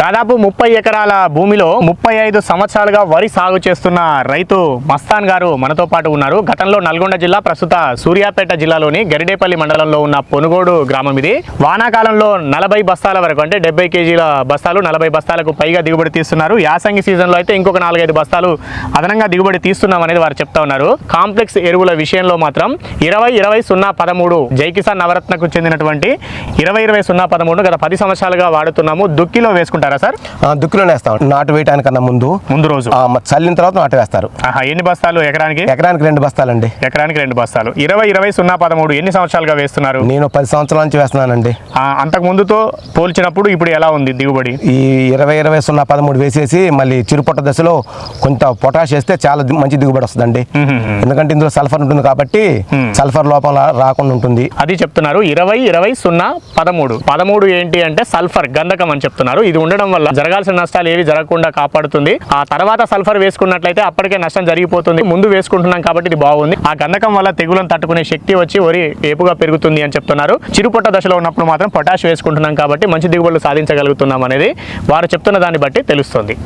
దాదాపు ముప్పై ఎకరాల భూమిలో ముప్పై ఐదు సంవత్సరాలుగా వరి సాగు చేస్తున్న రైతు మస్తాన్ గారు మనతో పాటు ఉన్నారు. గతంలో నల్గొండ జిల్లా ప్రస్తుత సూర్యాపేట జిల్లాలోని గరిడేపల్లి మండలంలో ఉన్న పొనుగోడు గ్రామం ఇది. వానాకాలంలో నలభై బస్తాల వరకు అంటే డెబ్బై కేజీల బస్తాలు నలభై బస్తాలకు పైగా దిగుబడి తీస్తున్నారు. యాసంగి సీజన్లో అయితే ఇంకొక నాలుగైదు బస్తాలు అదనంగా దిగుబడి తీస్తున్నాం అనేది వారు చెప్తా ఉన్నారు. కాంప్లెక్స్ ఎరువుల విషయంలో మాత్రం ఇరవై ఇరవై సున్నా పదమూడు జై కిసాన్ నవరత్నకు చెందినటువంటి ఇరవై ఇరవై సున్నా పదమూడు గత పది సంవత్సరాలుగా వాడుతున్నాము. దుక్కిలో వేసుకుంటారా సార్? దుక్కులోనే వేస్తాం. నాటు వేయటానికన్నా ముందు. ముందు రోజు. చల్లిన తర్వాత నాటు వేస్తారు. ఎన్ని బస్తాలు ఎకరానికి? ఎకరానికి రెండు బస్తాలండి. ఎకరానికి రెండు బస్తాలు. ఇరవై ఇరవై సున్నా పదమూడు ఎన్ని సంవత్సరాలుగా వేస్తున్నారు? నేను పది సంవత్సరాల నుంచి వేస్తున్నానండి. అంతకు ముందుతో పోల్చినప్పుడు ఇప్పుడు ఎలా ఉంది దిగుబడి? ఈ ఇరవై ఇరవై సున్నా పదమూడు వేసేసి మళ్ళీ చిరుపొట్ట దశలో కొంత పొటాష్ వేస్తే చాలా మంచి దిగుబడి వస్తుందండి. ఎందుకంటే ఇందులో సల్ఫర్ ఉంటుంది కాబట్టి సల్ఫర్ లోపం రాకుండా ఉంటుంది. అది చెప్తున్నారు. ఇరవై ఇరవై సున్నా పదమూడు. పదమూడు ఏంటి అంటే సల్ఫర్ గంధకం అని చెప్తున్నారు. ఇది ఉండడం వల్ల జరగాల్సిన నష్టాలు ఏవి జరగకుండా కాపాడుతుంది. ఆ తర్వాత సల్ఫర్ వేసుకున్నట్లయితే అప్పటికే నష్టం జరిగిపోతుంది. ముందు వేసుకుంటున్నాం కాబట్టి ఇది బాగుంది. ఆ గంధకం వల్ల తెగులను తట్టుకునే శక్తి వచ్చి వరి ఏపుగా పెరుగుతుంది అని చెప్తున్నారు. చిరుపొట్ట దశలో ఉన్నప్పుడు మాత్రం పొటాష్ వేసుకుంటున్నాం కాబట్టి మంచి దిగుబడులు సాధించగలుగుతున్నాం అనేది వారు చెప్తున్న దాన్ని బట్టి తెలుస్తుంది.